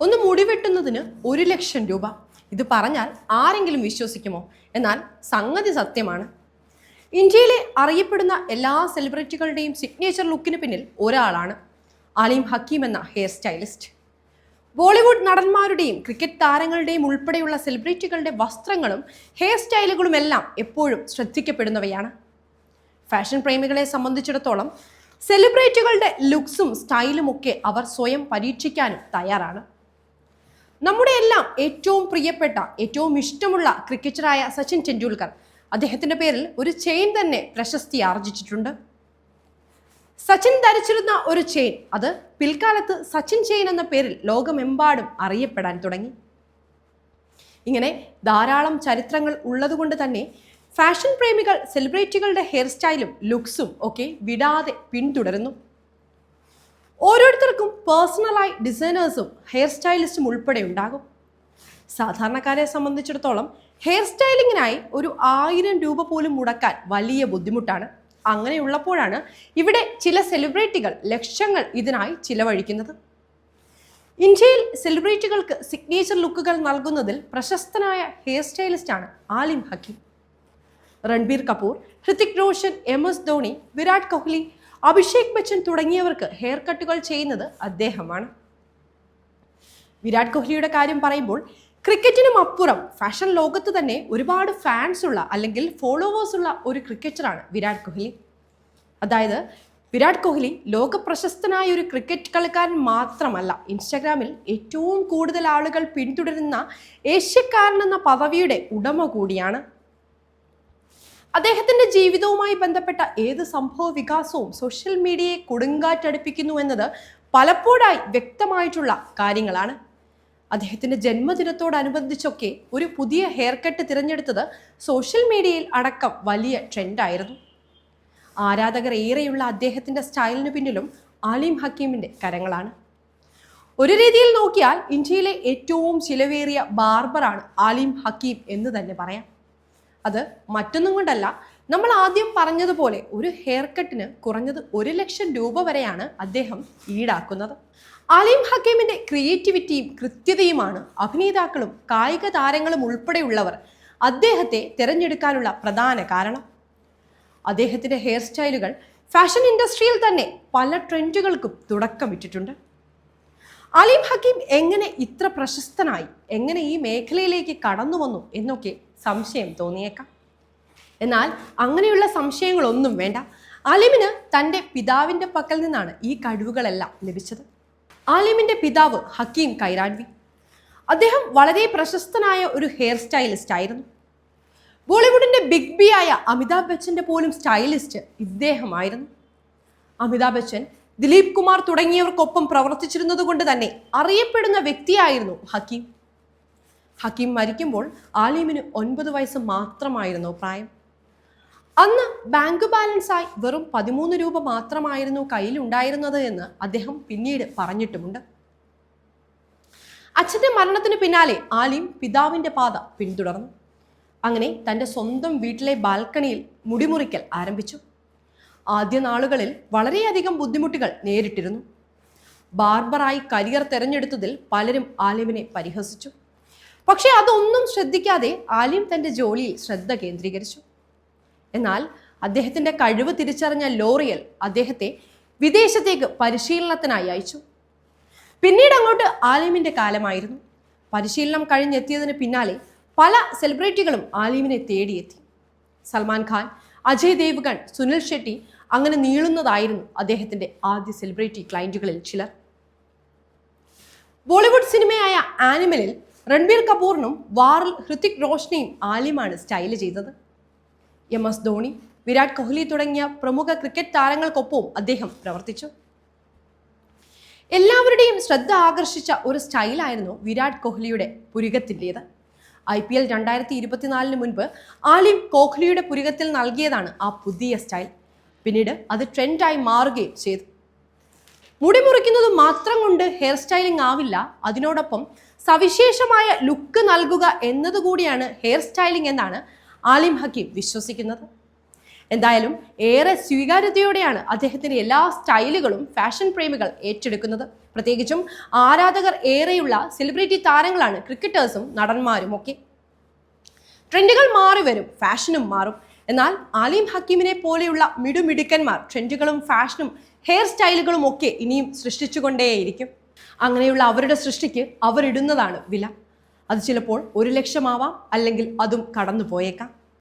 ഒന്ന് മുടി വെട്ടുന്നതിന് ഒരു ലക്ഷം രൂപ. ഇത് പറഞ്ഞാൽ ആരെങ്കിലും വിശ്വസിക്കുമോ? എന്നാൽ സംഗതി സത്യമാണ്. ഇന്ത്യയിലെ അറിയപ്പെടുന്ന എല്ലാ സെലിബ്രിറ്റികളുടെയും സിഗ്നേച്ചർ ലുക്കിന് പിന്നിൽ ഒരാളാണ് അലീം ഹക്കീം എന്ന ഹെയർ സ്റ്റൈലിസ്റ്റ് ബോളിവുഡ് നടന്മാരുടെയും ക്രിക്കറ്റ് താരങ്ങളുടെയും ഉൾപ്പെടെയുള്ള സെലിബ്രിറ്റികളുടെ വസ്ത്രങ്ങളും ഹെയർ സ്റ്റൈലുകളും എല്ലാം എപ്പോഴും ശ്രദ്ധിക്കപ്പെടുന്നവയാണ്. ഫാഷൻ പ്രേമികളെ സംബന്ധിച്ചിടത്തോളം സെലിബ്രിറ്റികളുടെ ലുക്സും സ്റ്റൈലും ഒക്കെ അവർ സ്വയം പരീക്ഷിക്കാനും തയ്യാറാണ്. നമ്മുടെ എല്ലാം ഏറ്റവും പ്രിയപ്പെട്ട ഏറ്റവും ഇഷ്ടമുള്ള ക്രിക്കറ്ററായ സച്ചിൻ ടെണ്ടുൽക്കർ. അദ്ദേഹത്തിന്റെ പേരിൽ ഒരു ചെയിൻ തന്നെ പ്രശസ്തി ആർജിച്ചിട്ടുണ്ട്. സച്ചിൻ ധരിച്ചിരുന്ന ഒരു ചെയിൻ അത് പിൽക്കാലത്ത് സച്ചിൻ ചെയിൻ എന്ന പേരിൽ ലോകമെമ്പാടും അറിയപ്പെടാൻ തുടങ്ങി. ഇങ്ങനെ ധാരാളം ചരിത്രങ്ങൾ ഉള്ളതുകൊണ്ട് തന്നെ ഫാഷൻ പ്രേമികൾ സെലിബ്രിറ്റികളുടെ ഹെയർ സ്റ്റൈലും ലുക്സും ഒക്കെ വിടാതെ പിന്തുടരുന്നു. ഓരോരുത്തർക്കും പേഴ്സണലായി ഡിസൈനേഴ്സും ഹെയർ സ്റ്റൈലിസ്റ്റും ഉൾപ്പെടെ ഉണ്ടാകും. സാധാരണക്കാരെ സംബന്ധിച്ചിടത്തോളം ഹെയർ സ്റ്റൈലിങ്ങിനായി ഒരു ആയിരം രൂപ പോലും മുടക്കാൻ വലിയ ബുദ്ധിമുട്ടാണ്. അങ്ങനെയുള്ളപ്പോഴാണ് ഇവിടെ ചില സെലിബ്രിറ്റികൾ ലക്ഷങ്ങൾ ഇതിനായി ചിലവഴിക്കുന്നത്. ഇന്ത്യയിൽ സെലിബ്രിറ്റികൾക്ക് സിഗ്നേച്ചർ ലുക്കുകൾ നൽകുന്നതിൽ പ്രശസ്തനായ ഹെയർ സ്റ്റൈലിസ്റ്റാണ് ആലിം ഹക്കീം. രൺബീർ കപൂർ ഹൃതിക് റോഷൻ എം എസ് ധോണി വിരാട് കോഹ്ലി അഭിഷേക് ബച്ചൻ തുടങ്ങിയവർക്ക് ഹെയർ കട്ടുകൾ ചെയ്യുന്നത് അദ്ദേഹമാണ്. വിരാട് കോഹ്ലിയുടെ കാര്യം പറയുമ്പോൾ ക്രിക്കറ്റിനും അപ്പുറം ഫാഷൻ ലോകത്ത് തന്നെ ഒരുപാട് ഫാൻസ് ഉള്ള അല്ലെങ്കിൽ ഫോളോവേഴ്സ് ഉള്ള ഒരു ക്രിക്കറ്ററാണ് വിരാട് കോഹ്ലി. അതായത് വിരാട് കോഹ്ലി ലോക പ്രശസ്തനായ ഒരു ക്രിക്കറ്റ് കളിക്കാരൻ മാത്രമല്ല ഇൻസ്റ്റാഗ്രാമിൽ ഏറ്റവും കൂടുതൽ ആളുകൾ പിന്തുടരുന്ന ഏഷ്യക്കാരൻ എന്ന പദവിയുടെ ഉടമ കൂടിയാണ് അദ്ദേഹത്തിന്റെ ജീവിതവുമായി ബന്ധപ്പെട്ട ഏത് സംഭവ വികാസവും സോഷ്യൽ മീഡിയയെ കൊടുങ്കാറ്റടിപ്പിക്കുന്നു എന്നത് പലപ്പോഴായി വ്യക്തമായിട്ടുള്ള കാര്യങ്ങളാണ്. അദ്ദേഹത്തിന്റെ ജന്മദിനത്തോടനുബന്ധിച്ചൊക്കെ ഒരു പുതിയ ഹെയർ കട്ട് തിരഞ്ഞെടുത്തത് സോഷ്യൽ മീഡിയയിൽ അടക്കം വലിയ ട്രെൻഡായിരുന്നു ആരാധകർ ഏറെയുള്ള അദ്ദേഹത്തിന്റെ സ്റ്റൈലിന് പിന്നിലും ആലിം ഹക്കീമിന്റെ കരങ്ങളാണ്. ഒരു രീതിയിൽ നോക്കിയാൽ ഇന്ത്യയിലെ ഏറ്റവും ചിലവേറിയ ബാർബറാണ് ആലിം ഹക്കീം എന്ന് തന്നെ പറയാം. അത് മറ്റൊന്നും കൊണ്ടല്ല. നമ്മൾ ആദ്യം പറഞ്ഞതുപോലെ ഒരു ഹെയർ കട്ടിന് കുറഞ്ഞത് ഒരു ലക്ഷം രൂപ വരെയാണ് അദ്ദേഹം ഈടാക്കുന്നത്. അലീം ഹക്കീമിന്റെ ക്രിയേറ്റിവിറ്റിയും കൃത്യതയുമാണ് അഭിനേതാക്കളും കായിക താരങ്ങളും ഉൾപ്പെടെയുള്ളവർ അദ്ദേഹത്തെ തിരഞ്ഞെടുക്കാനുള്ള പ്രധാന കാരണം. അദ്ദേഹത്തിന്റെ ഹെയർ സ്റ്റൈലുകൾ ഫാഷൻ ഇൻഡസ്ട്രിയിൽ തന്നെ പല ട്രെൻഡുകൾക്കും തുടക്കമിട്ടിട്ടുണ്ട് അലീം ഹക്കീം എങ്ങനെ ഇത്ര പ്രശസ്തനായി? എങ്ങനെ ഈ മേഖലയിലേക്ക് കടന്നു വന്നു എന്നൊക്കെ സംശയം തോന്നിയേക്കാം. എന്നാൽ അങ്ങനെയുള്ള സംശയങ്ങളൊന്നും വേണ്ട. അലിമിന് തന്റെ പിതാവിന്റെ പക്കൽ നിന്നാണ് ഈ കഴിവുകളെല്ലാം ലഭിച്ചത്. അലിമിന്റെ പിതാവ് ഹക്കീം കൈരാൻവി അദ്ദേഹം വളരെ പ്രശസ്തനായ ഒരു ഹെയർ സ്റ്റൈലിസ്റ്റ് ആയിരുന്നു. ബോളിവുഡിന്റെ ബിഗ് ബി ആയ അമിതാഭ് ബച്ചന്റെ പോലും സ്റ്റൈലിസ്റ്റ് ഇദ്ദേഹമായിരുന്നു. അമിതാഭ് ബച്ചൻ ദിലീപ് കുമാർ തുടങ്ങിയവർക്കൊപ്പം പ്രവർത്തിച്ചിരുന്നത് കൊണ്ട് തന്നെ അറിയപ്പെടുന്ന വ്യക്തിയായിരുന്നു ഹക്കീം. ഹക്കീം മരിക്കുമ്പോൾ ആലിമിന് ഒൻപത് വയസ്സ് മാത്രമായിരുന്നു പ്രായം. അന്ന് ബാങ്ക് ബാലൻസായി വെറും പതിമൂന്ന് രൂപ മാത്രമായിരുന്നു കയ്യിലുണ്ടായിരുന്നത് എന്ന് അദ്ദേഹം പിന്നീട് പറഞ്ഞിട്ടുമുണ്ട്. അച്ഛന്റെ മരണത്തിന് പിന്നാലെ ആലിം പിതാവിന്റെ പാത പിന്തുടർന്നു. അങ്ങനെ തന്റെ സ്വന്തം വീട്ടിലെ ബാൽക്കണിയിൽ മുടിമുറിക്കൽ ആരംഭിച്ചു. ആദ്യ നാളുകളിൽ വളരെയധികം ബുദ്ധിമുട്ടുകൾ നേരിട്ടിരുന്നു. ബാർബറായി കരിയർ തെരഞ്ഞെടുത്തതിൽ പലരും ആലിമിനെ പരിഹസിച്ചു. പക്ഷേ അതൊന്നും ശ്രദ്ധിക്കാതെ ആലിം തന്റെ ജോലിയിൽ ശ്രദ്ധ കേന്ദ്രീകരിച്ചു. എന്നാൽ അദ്ദേഹത്തിന്റെ കഴിവ് തിരിച്ചറിഞ്ഞ ലോറിയൽ അദ്ദേഹത്തെ വിദേശത്തേക്ക് പരിശീലനത്തിനായി അയച്ചു. പിന്നീട് അങ്ങോട്ട് ആലിമിന്റെ കാലമായിരുന്നു. പരിശീലനം കഴിഞ്ഞെത്തിയതിന് പിന്നാലെ പല സെലിബ്രിറ്റികളും ആലിമിനെ തേടിയെത്തി. സൽമാൻ ഖാൻ അജയ് ദേവ്ഗൺ സുനിൽ ഷെട്ടി അങ്ങനെ നീളുന്നതായിരുന്നു അദ്ദേഹത്തിന്റെ ആദ്യ സെലിബ്രിറ്റി ക്ലയന്റുകളിൽ ചിലർ. ബോളിവുഡ് സിനിമയായ ആനിമലിൽ രൺബീർ കപൂറിനും വാറിൽ ഹൃതിക് റോഷനെയും ആലിമാണ് സ്റ്റൈൽ ചെയ്തത്. എം എസ് ധോണി വിരാട് കോഹ്ലി തുടങ്ങിയ പ്രമുഖ ക്രിക്കറ്റ് താരങ്ങൾക്കൊപ്പവും അദ്ദേഹം പ്രവർത്തിച്ചു. എല്ലാവരുടെയും ശ്രദ്ധ ആകർഷിച്ച ഒരു സ്റ്റൈലായിരുന്നു വിരാട് കോഹ്ലിയുടെ പുരികത്തിന്റെത്. ഐ പി എൽ രണ്ടായിരത്തി ഇരുപത്തിനാലിന് മുൻപ് ആലിം കോഹ്ലിയുടെ പുരികത്തിൽ നൽകിയതാണ് ആ പുതിയ സ്റ്റൈൽ. പിന്നീട് അത് ട്രെൻഡായി മാറുകയും ചെയ്തു. മുടി മുറിക്കുന്നത് മാത്രം കൊണ്ട് ഹെയർ സ്റ്റൈലിംഗ് ആവില്ല. അതിനോടൊപ്പം സവിശേഷമായ ലുക്ക് നൽകുക എന്നതുകൂടിയാണ് ഹെയർ സ്റ്റൈലിംഗ് എന്നാണ് ആലിം ഹക്കീം വിശ്വസിക്കുന്നത്. എന്തായാലും ഏറെ സ്വീകാര്യതയോടെയാണ് അദ്ദേഹത്തിന്റെ എല്ലാ സ്റ്റൈലുകളും ഫാഷൻ പ്രേമികൾ ഏറ്റെടുക്കുന്നത്. പ്രത്യേകിച്ചും ആരാധകർ ഏറെയുള്ള സെലിബ്രിറ്റി താരങ്ങളാണ് ക്രിക്കറ്റേഴ്സും നടന്മാരും ഒക്കെ ട്രെൻഡുകൾ മാറി വരും ഫാഷനും മാറും. എന്നാൽ ആലിം ഹക്കീമിനെ പോലെയുള്ള മിടുമിടുക്കന്മാർ ട്രെൻഡുകളും ഫാഷനും ഹെയർ സ്റ്റൈലുകളും ഒക്കെ ഇനിയും സൃഷ്ടിച്ചുകൊണ്ടേയിരിക്കും. അങ്ങനെയുള്ള അവരുടെ സൃഷ്ടിക്ക് അവരിടുന്നതാണ് വില. അത് ചിലപ്പോൾ ഒരു ലക്ഷമാവാം അല്ലെങ്കിൽ അതും കടന്നു പോയേക്കാം